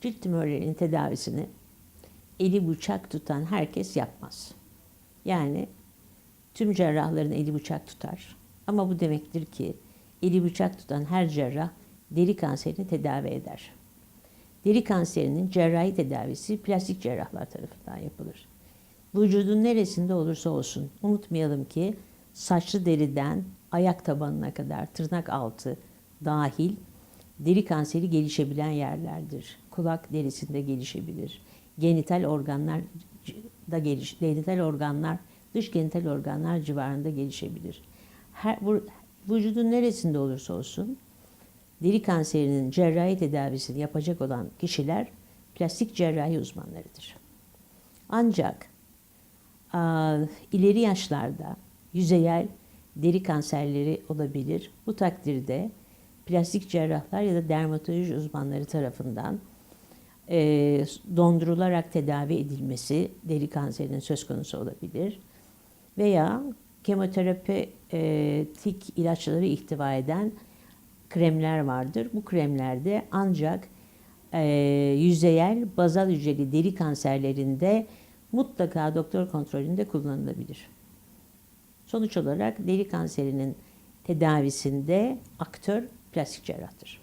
Cilt tümörlerinin tedavisini eli bıçak tutan herkes yapmaz. Yani tüm cerrahların eli bıçak tutar. Ama bu demektir ki eli bıçak tutan her cerrah deri kanserini tedavi eder. Deri kanserinin cerrahi tedavisi plastik cerrahlar tarafından yapılır. Vücudun neresinde olursa olsun unutmayalım ki saçlı deriden ayak tabanına kadar tırnak altı dahil deri kanseri gelişebilen yerlerdir. Kulak derisinde gelişebilir. Genital organlar da geliş, genital organlar, dış genital organlar civarında gelişebilir. Her, bu, vücudun neresinde olursa olsun deri kanserinin cerrahi tedavisini yapacak olan kişiler plastik cerrahi uzmanlarıdır. Ancak a, ileri yaşlarda yüzeyel deri kanserleri olabilir. Bu takdirde plastik cerrahlar ya da dermatoloji uzmanları tarafından e, dondurularak tedavi edilmesi deri kanserinin söz konusu olabilir. Veya kemoterapetik ilaçları ihtiva eden kremler vardır. Bu kremlerde ancak e, yüzeyel bazal hücreli deri kanserlerinde mutlaka doktor kontrolünde kullanılabilir. Sonuç olarak deri kanserinin tedavisinde aktör plastik cerrahtır.